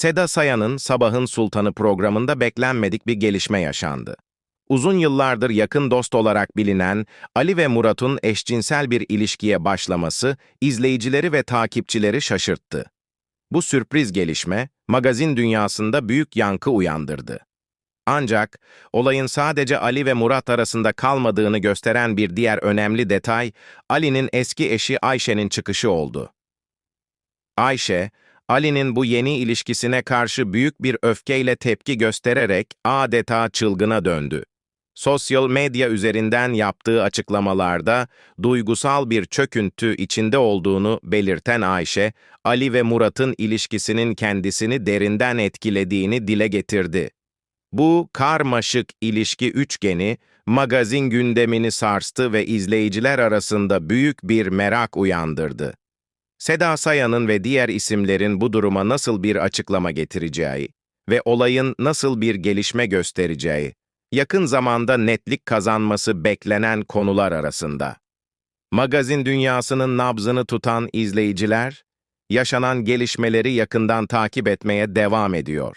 Seda Sayan'ın Sabahın Sultanı programında beklenmedik bir gelişme yaşandı. Uzun yıllardır yakın dost olarak bilinen Ali ve Murat'un eşcinsel bir ilişkiye başlaması izleyicileri ve takipçileri şaşırttı. Bu sürpriz gelişme magazin dünyasında büyük yankı uyandırdı. Ancak olayın sadece Ali ve Murat arasında kalmadığını gösteren bir diğer önemli detay Ali'nin eski eşi Ayşe'nin çıkışı oldu. Ayşe, Ali'nin bu yeni ilişkisine karşı büyük bir öfkeyle tepki göstererek adeta çılgına döndü. Sosyal medya üzerinden yaptığı açıklamalarda duygusal bir çöküntü içinde olduğunu belirten Ayşe, Ali ve Murat'ın ilişkisinin kendisini derinden etkilediğini dile getirdi. Bu karmaşık ilişki üçgeni magazin gündemini sarstı ve izleyiciler arasında büyük bir merak uyandırdı. Seda Sayan'ın ve diğer isimlerin bu duruma nasıl bir açıklama getireceği ve olayın nasıl bir gelişme göstereceği, yakın zamanda netlik kazanması beklenen konular arasında. Magazin dünyasının nabzını tutan izleyiciler, yaşanan gelişmeleri yakından takip etmeye devam ediyor.